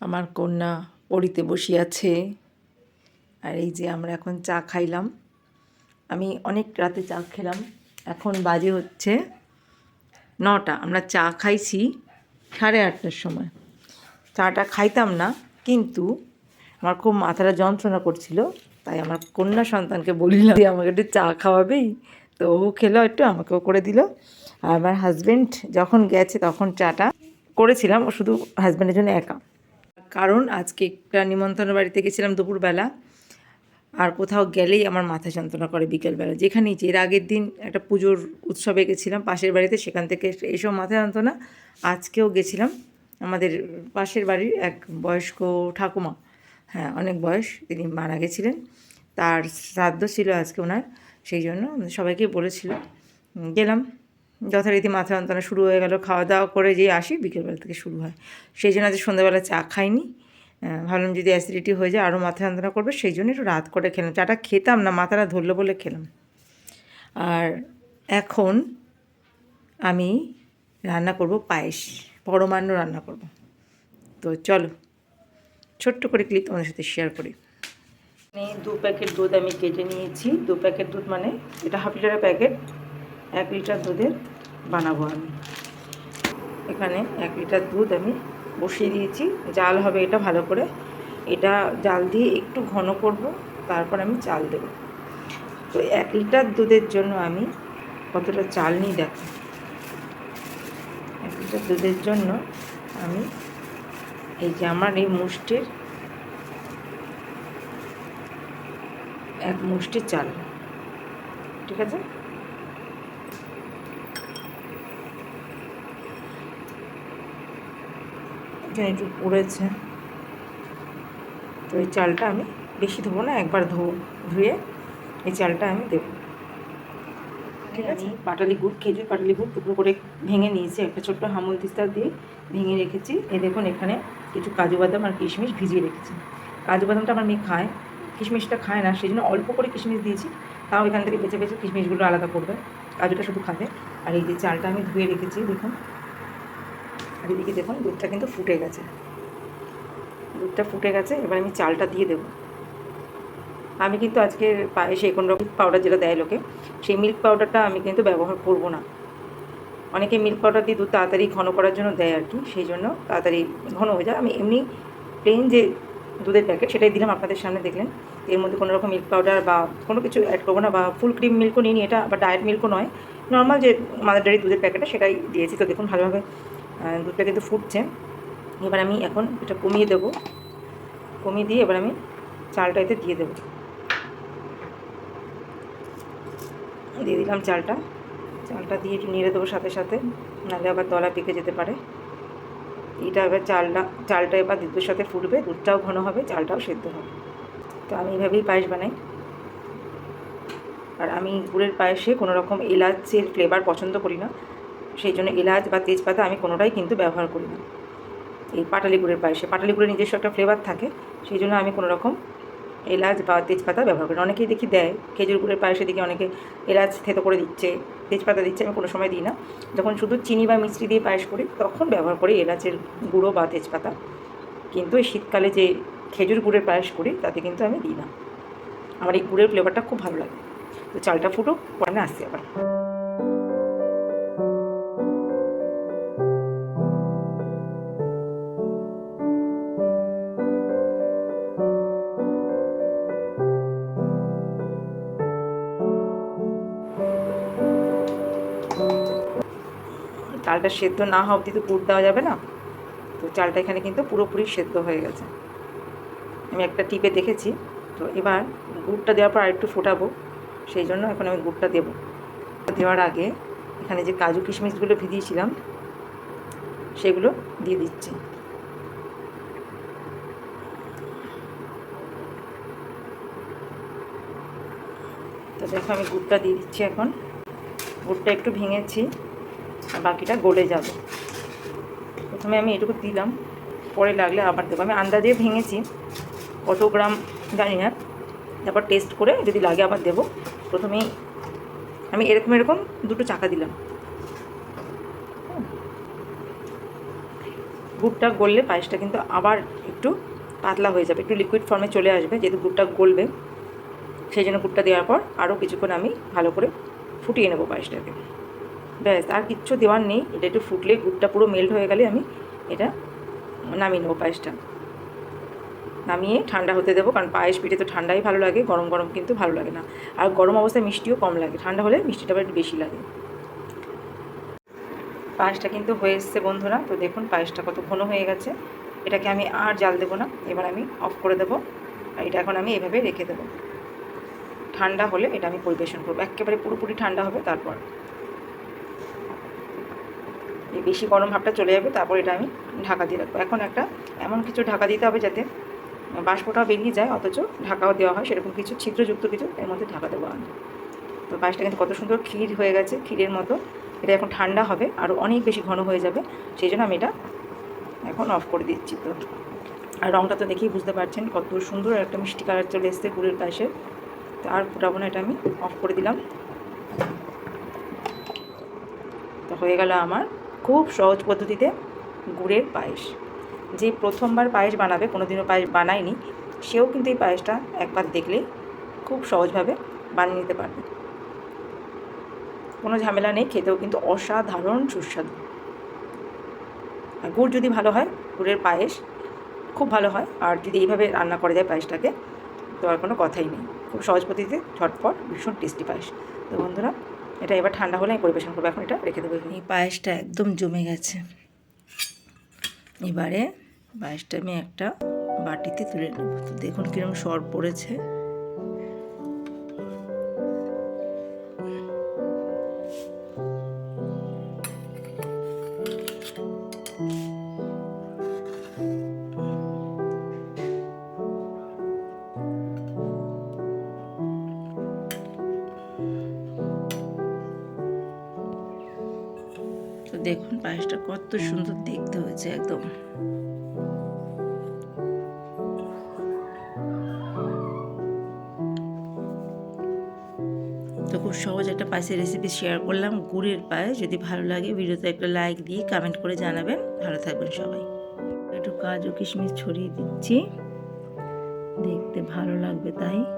আমার কন্যা পড়িতে বসিয়াছে। আর এই যে আমরা এখন চা খাইলাম। আমি অনেক রাতে চা খেলাম। এখন বাজে হচ্ছে নটা। আমরা চা খাইছি সাড়ে আটটার সময়। চাটা খাইতাম না, কিন্তু আমার খুব মাথাটা যন্ত্রণা করছিল। তাই আমার কন্যা সন্তানকে বলিলাম যে আমাকে একটু চা খাওয়াবেই তো ও খেলো একটু, আমাকেও করে দিল। আর আমার হাজব্যান্ড যখন গেছে তখন চাটা করেছিলাম। ও শুধু হাজব্যান্ডের জন্য একা। কারণ আজকে একটা নিমন্ত্রণ বাড়িতে গেছিলাম দুপুরবেলা। আর কোথাও গেলেই আমার মাথা যন্ত্রণা করে বিকেলবেলা। যেখানেই যে, এর আগের দিন একটা পুজোর উৎসবে গেছিলাম পাশের বাড়িতে, সেখান থেকে এসব মাথা যন্ত্রণা। আজকেও গেছিলাম আমাদের পাশের বাড়ির এক বয়স্ক ঠাকুমা। হ্যাঁ অনেক বয়স, তিনি মারা গেছিলেন। তার শ্রাদ্ধ ছিল আজকে ওনার, সেই জন্য সবাইকে বলেছিল। গেলাম। যথারীতি মাথা যন্ত্রণা শুরু হয়ে গেল খাওয়া দাওয়া করে যেই আসি, বিকেলবেলা থেকে শুরু হয়। সেই জন্য আজ সন্ধ্যাবেলা চা খাইনি। ভাবলাম যদি অ্যাসিডিটি হয়ে যায় আরও মাথা যন্ত্রণা করবে, সেই জন্য একটু রাত করে খেলাম। চাটা খেতাম না, মাথাটা ধরলো বলে খেলাম। আর এখন আমি রান্না করব পায়েস, পরমান্ন রান্না করব। তো চলো, ছোট্ট করে ক্লিপ তোমাদের সাথে শেয়ার করি। দু প্যাকেট দুধ আমি কেটে নিয়েছি। দু প্যাকেট দুধ মানে এটা হাফ লিটারের প্যাকেট, এক লিটার দুধের। বানাবো আমি। এখানে এক লিটার দুধ আমি বসিয়ে দিয়েছি। জাল হবে এটা ভালো করে। এটা জাল দিয়ে একটু ঘন করব, তারপর আমি চাল দেব। তো এক লিটার দুধের জন্য আমি কতটা চাল নিই দেখো। এক লিটার দুধের জন্য আমি এই যে আমার এই মুষ্টির এক মুষ্টি চাল, ঠিক আছে? এখানে একটু পড়েছে তো এই চালটা আমি বেশি ধোবো না একবার ধো ধুয়ে এই চালটা আমি দেবো। ঠিক আছে? পাটালি গুড় খেজুর পাটালি গুড় টুকরো করে ভেঙে নিয়েছি একটা ছোট্ট হামল তিস্তা দিয়ে ভেঙে রেখেছি। এ দেখুন এখানে কিছু কাজু বাদাম আর কিশমিশ ভিজিয়ে রেখেছি। কাজু বাদামটা আমার মেয়ে খায় কিশমিশটা খায় না সেই জন্য অল্প করে কিশমিশ দিয়েছি। তাও এখান থেকে বেছে বেছে কিশমিশগুলো আলাদা করবে কাজুটা শুধু খাবে। আর এই যে চালটা আমি ধুয়ে রেখেছি দেখুন এদিকে দেখুন, দুধটা কিন্তু ফুটে গেছে। দুধটা ফুটে গেছে, এবার আমি চালটা দিয়ে দেবো। আমি কিন্তু আজকে পায়েসে কোনো রকম পাউডার যেটা দেয় লোকে, সেই মিল্ক পাউডারটা আমি কিন্তু ব্যবহার করব না। অনেকে মিল্ক পাউডার দিয়ে দুধ তাড়াতাড়ি ঘন করার জন্য দেয় আর কি, সেই জন্য তাড়াতাড়ি ঘন হয়ে যায়। আমি এমনি প্লেন যে দুধের প্যাকেট সেটাই দিলাম, আপনাদের সামনে দেখলেন। এর মধ্যে কোনো রকম মিল্ক পাউডার বা কোনো কিছু অ্যাড করব না বা ফুল ক্রিম মিল্কও নিই এটা বা ডায়েট মিল্কও নয়। নর্মাল যে মাদার ডেয়ারি দুধের প্যাকেটটা সেটাই দিয়েছি। তো দেখুন ভালোভাবে দুধটা কিন্তু ফুটছে। এবার আমি এখন এটা কমিয়ে দেবো। কমিয়ে দিয়ে এবার আমি চালটা এতে দিয়ে দেবো। দিয়ে দিলাম চালটা। চালটা দিয়ে একটু নেড়ে দেবো সাথে সাথে। নাহলে আবার তলা পেকে যেতে পারে। এটা এবার চালটা চালটা এবার দুধের সাথে ফুটবে। দুধটাও ঘন হবে, চালটাও সেদ্ধ হবে। তো আমি এইভাবেই পায়েস বানাই। আর আমি গুড়ের পায়েসে কোনো রকম এলাচের ফ্লেভার পছন্দ করি না। সেই জন্য এলাচ বা তেজপাতা আমি কোনোটাই কিন্তু ব্যবহার করি না। এই পাটালি গুড়ের পায়েসে। পাটালি গুড়ের নিজস্ব একটা ফ্লেভার থাকে, সেই জন্য আমি কোনো রকম এলাচ বা তেজপাতা ব্যবহার করি অনেকেই দেখি দেয় খেজুর গুড়ের পায়েসে দেখি অনেকে এলাচ থেতো করে দিচ্ছে, তেজপাতা দিচ্ছে, আমি কোনো সময় দিই না। যখন শুধু চিনি বা মিষ্টি দিয়ে পায়েস করি, তখন ব্যবহার করি এলাচের গুঁড়ো বা তেজপাতা। কিন্তু এই শীতকালে যে খেজুর গুড়ের পায়েস করি, তাতে কিন্তু আমি দিই না। আমার এই গুড়ের ফ্লেভারটা খুব ভালো লাগে। তো চালটা ফুটুক, পরে আসছি আবার। চালটা সেদ্ধ না হওয়া অবধি তো গুড় দেওয়া যাবে না? তো চালটা এখানে কিন্তু পুরোপুরি সেদ্ধ হয়ে গেছে। আমি একটা টিপে দেখেছি। তো এবার গুড়টা দেওয়ার পর আরেকটু ফোটাবো। সেই জন্য এখন আমি গুড়টা দেবো। দেওয়ার আগে এখানে যে কাজু কিশমিশগুলো ভিজিয়েছিলাম, সেগুলো দিয়ে দিচ্ছি। তো দেখো আমি গুড়টা দিয়ে দিচ্ছি এখন। গুড়টা একটু ভেঙেছি। বাকিটা গলে যাবে। প্রথমে আমি এটুকু দিলাম, পরে লাগলে আবার দেবো। আমি আন্দাজে ভেঙেছি, কত গ্রাম জানি না। তারপর টেস্ট করে যদি লাগে আবার দেবো। প্রথমেই আমি এরকম এরকম দুটো চাকা দিলাম। গুড়টা গললে পায়েসটা কিন্তু আবার একটু পাতলা হয়ে যাবে, একটু লিকুইড ফর্মে চলে আসবে, যেহেতু গুড়টা গলবে। সেই জন্য গুড়টা দেওয়ার পর আরও কিছুক্ষণ আমি ভালো করে ফুটিয়ে নেব পায়েসটাকে। ব্যাস, আর কিচ্ছু দেওয়ার নেই। এটা একটু ফুটলে গুড়টা পুরো মেল্ট হয়ে গেলে আমি এটা নামিয়ে নেব পায়েসটা। নামিয়ে ঠান্ডা হতে দেবো, কারণ পায়েস পিঠে তো ঠান্ডাই ভালো লাগে, গরম গরম কিন্তু ভালো লাগে না। আর গরম অবস্থায় মিষ্টিও কম লাগে, ঠান্ডা হলে মিষ্টিটা একটু বেশি লাগে। পায়েসটা কিন্তু হয়ে এসছে বন্ধুরা, তো দেখুন পায়েসটা কত ঘন হয়ে গেছে। এটাকে আমি আর জাল দেবো না, এবার আমি অফ করে দেবো। আর এটা এখন আমি এভাবে রেখে দেবো। ঠান্ডা হলে এটা আমি পরিবেশন করব, একেবারে পুরোপুরি ঠান্ডা হবে তারপর। বেশি গরম ভাবটা চলে যাবে, তারপর এটা আমি ঢাকা দিয়ে রাখব। এখন একটা এমন কিছু ঢাকা দিতে হবে যাতে বাষ্পটাও বেরিয়ে যায়, অথচ ঢাকাও দেওয়া হয় সেরকম কিছু, ছিদ্রযুক্ত কিছু এর মধ্যে ঢাকা দেবো আমি। তো পায়েসটা কিন্তু কত সুন্দর ক্ষীর হয়ে গেছে, ক্ষীরের মতো। এটা এখন ঠান্ডা হবে আরও অনেক বেশি ঘন হয়ে যাবে, সেই জন্য আমি এটা এখন অফ করে দিচ্ছি তো। আর রঙটা তো দেখেই বুঝতে পারছেন, কত সুন্দর একটা মিষ্টি কালার চলে এসছে গুড়ের পায়েসে তো আর ফুটাবো না, এটা আমি অফ করে দিলাম। তো হয়ে গেল আমার খুব সহজ পদ্ধতিতে গুড়ের পায়েস। যে প্রথমবার পায়েস বানাবে কোনো দিনও পায়েস বানায়নি, সেও কিন্তু এই পায়েসটা একবার দেখলেই খুব সহজভাবে বানিয়ে নিতে পারবে। কোনো ঝামেলা নেই, খেতেও কিন্তু অসাধারণ সুস্বাদু। গুড় যদি ভালো হয়, গুড়ের পায়েস খুব ভালো হয়, আর যদি এইভাবে রান্না করা যায় পায়েসটাকে, তো আর কোনো কথাই নেই। খুব সহজ পদ্ধতিতে ঝটপট ভীষণ টেস্টি পায়েস। তো বন্ধুরা এটা এবার ঠান্ডা হলে আমি পরিবেশন করব। এখন এটা রেখে দেবো। এই পায়েসটা একদম জমে গেছে। এবারে পায়েসটা আমি একটা বাটিতে তুলে নেব। তো দেখুন কীরকম সর পড়েছে। দেখুন, পায়েসটা কত সুন্দর দেখতে হয়েছে একদম। তো খুব সহজ একটা পায়েসের রেসিপি শেয়ার করলাম, গুড়ের পায়েস। যদি ভালো লাগে ভিডিওতে একটা লাইক দিয়ে কমেন্ট করে জানাবেন। ভালো থাকবেন সবাই। একটু কাজু কিশমিশ ছড়িয়ে দিচ্ছি। দেখতে ভালো লাগবে তাই।